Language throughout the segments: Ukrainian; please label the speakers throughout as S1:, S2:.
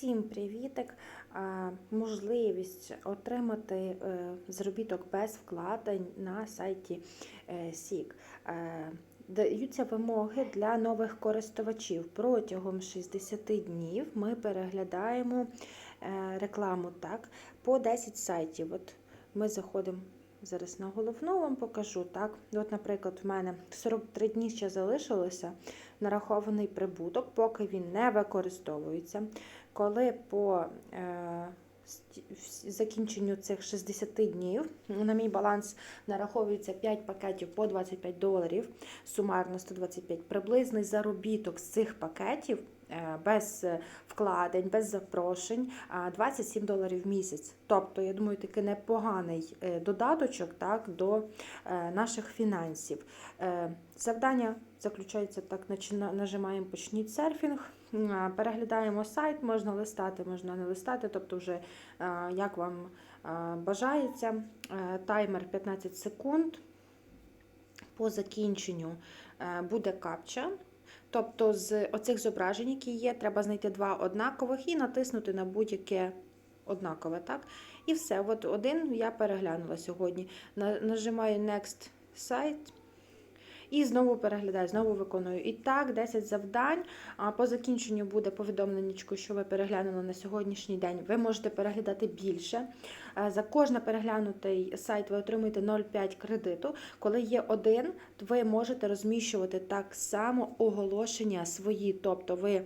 S1: Всім привітик! Можливість отримати е, заробіток без вкладень на сайті е, СІК. Е, Даються вимоги для нових користувачів. Протягом 60 днів ми переглядаємо рекламу так, по 10 сайтів. От ми заходимо зараз на головну, вам покажу. Так? От, наприклад, в мене 43 дні ще залишилося нарахований прибуток, поки він не використовується. Коли по е, закінченню цих 60 днів на мій баланс нараховується 5 пакетів по 25 доларів, сумарно 125, приблизний заробіток з цих пакетів е, без е, вкладень, без запрошень а, 27 доларів в місяць. Тобто, я думаю, такий непоганий е, додаточок так, до наших фінансів. Завдання заключається так: нажимаємо почніть серфінг, переглядаємо сайт, можна листати, можна не листати, тобто вже е, як вам е, бажається. Е, Таймер 15 секунд. По закінченню е, буде капча. Тобто з оцих зображень, які є, треба знайти два однакових і натиснути на будь-яке однакове. так? І все. От один я переглянула сьогодні. Нажимаю Next Site. І знову переглядаю, знову виконую. І так, 10 завдань. По закінченню буде повідомленнячко, що ви переглянули на сьогоднішній день. Ви можете переглядати більше. За кожен переглянутий сайт ви отримуєте 0,5 кредиту. Коли є один, то ви можете розміщувати так само оголошення свої. Тобто ви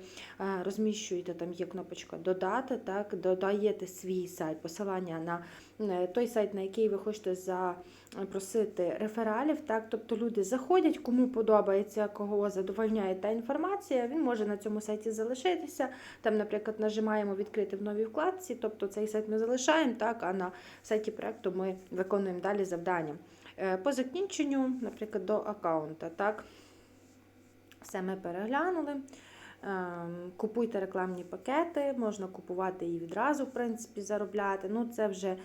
S1: розміщуєте, там є кнопочка Додати, так, додаєте свій сайт, посилання на е, той сайт, на який ви хочете запросити рефералів. Так, тобто люди заходять, кому подобається, кого задовольняє та інформація, він може на цьому сайті залишитися. Там, наприклад, нажимаємо відкрити в новій вкладці, тобто цей сайт ми залишаємо, так, а на сайті проекту ми виконуємо далі завдання. Е, По закінченню, наприклад, до аккаунта, так, все ми переглянули. Ем, Купуйте рекламні пакети, можна купувати і відразу, в принципі, заробляти. Ну, це вже, е,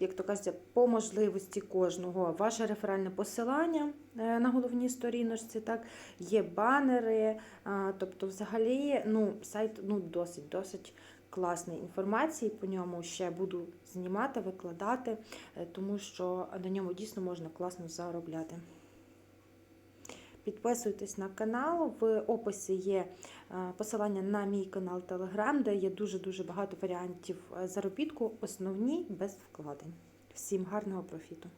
S1: як то кажеться, по можливості кожного. Ваше реферальне посилання е, на головній сторіночці, так, є банери. Тобто, взагалі, ну, сайт ну, досить, досить класний. Інформації по ньому ще буду знімати, викладати, е, тому що на ньому дійсно можна класно заробляти. Підписуйтесь на канал. В описі є е, посилання на мій канал Telegram, де є дуже-дуже багато варіантів е, заробітку, основні без вкладень. Всім гарного профіту!